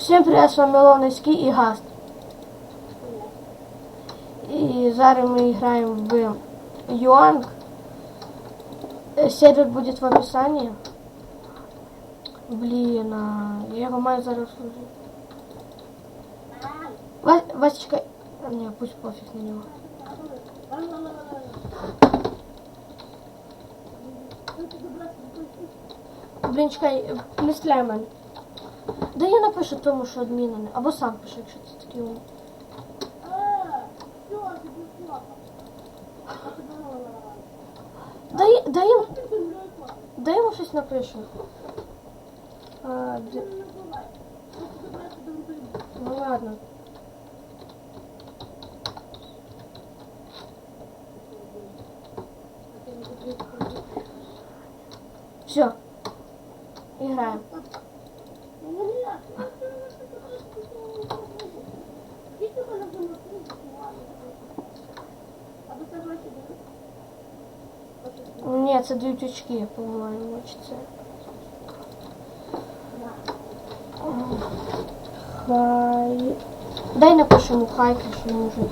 Всім привіт, з вами Ловницький і Гаст. І зараз ми граємо в Юанг. Э, Сервер буде в описании. Блін, а я його маю зараз служити. Ва- Васечка, а, ні, пусть пофіг на нього. Блін, чекай, не стріляй в мене. Да я напишу тому, що адміна не. Або сам пиши, якщо це такий умний. Дай, дай, йому- дай йому щось напишу. А, де- Ну ладно. Все. Играем. Ні, це дві тючки, по-моєму, чи це. Хай. Дай напишемо хай, що може.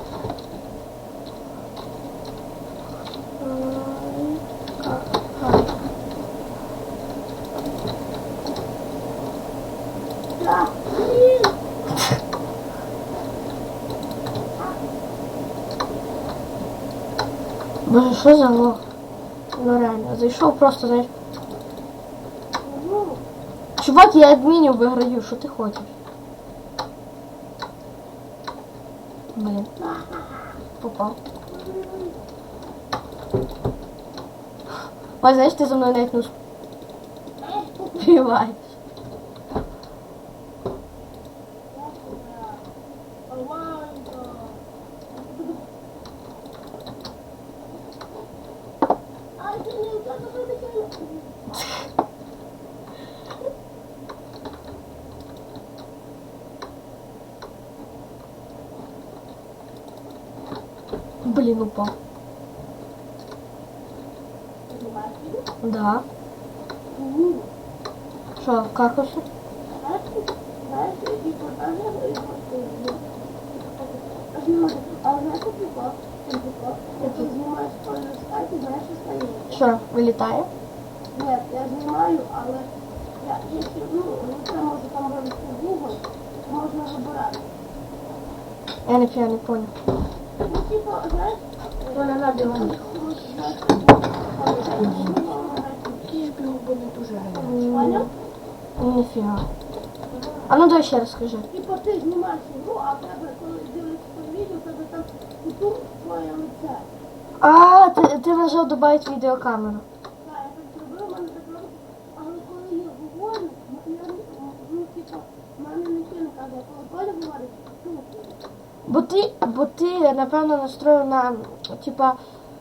Боже, що за лох? Ну реально, зайшов просто, знаєш. Чувак, я адмінів виграю, що ти хочеш? Блін. Попав. Ой, знаєш, ти за мною навіть не успіваєш. Блін, упав. Да. Що, какався? Ти знімаєш кожен скайп і знаєш, що стає. Що, вилітає? Ні, я знімаю, але я, якщо, ну, ну, це може там робити Google, то можна вибирати. Я ніфіга не понял. Ну, не надо його. Понял? Ніфіга. А ну дай ще раз скажи. Типу ти знімаєш ігру, а в тебе, коли дивишся відео, в тебе там куту твоє лице. А, ти, ти нажав добавити відеокамеру. Так, я так зробив, в мене так робить. Але коли я говорю, я, ну, в мене не каже, а коли Коля говорить, ну, Бо ти, бо ти, напевно, настроїв на, типа,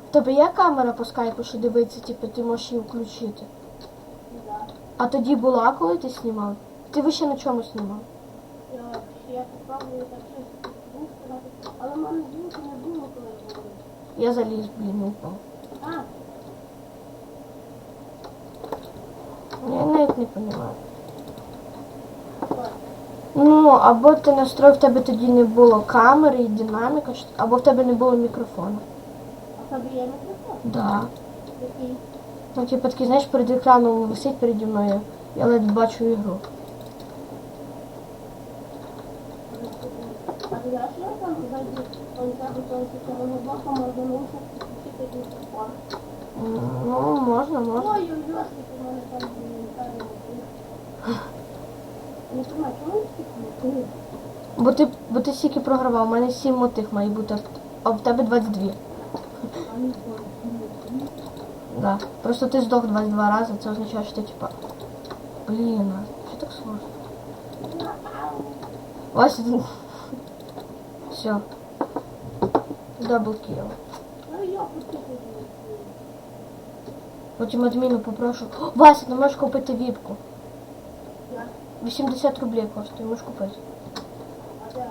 в тебе є камера по скайпу, що дивиться, типу, ти можеш її включити. да. А тоді була, коли ти знімав? Ти ви ще на чому знімав? Я, я попробую так щось звук сказати, але в мене звуку не було, коли я говорив. Я заліз, блін, не впав. А, Я навіть не розумію. Ну, або ти настроїв, в тебе тоді не було камери і динаміка, або в тебе не було мікрофону. А в тебе є мікрофон? Да. Який? Ну, типу, такий, знаєш, перед екраном висить переді мною. Я ледь бачу ігру. А ти знаєш, що там ззаді, он світового блоку можна наушник підключити мікрофон. Ну, можна, можна. Ой, у мене там. Не понимаю, чому стільки? Бо ти, бо ти стільки програвав, у мене 7 мотих має бути, а в тебе 22. А не знаю. Да. Просто ти здох 22 рази, це означає, що ти типа. Блін, а що так сложно? Вася. Все. Дабл почекаю. Потім адміну попрошу. Вася, ти можеш купити віпку. Я. 80 рублей коштує, можеш купити. А де?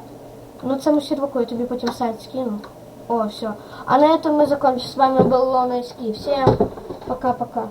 Ну, цьому серваку я тобі потім сайт скину. О, все. А на этом мы закончим. С вами был Лона Ски. Всем пока-пока.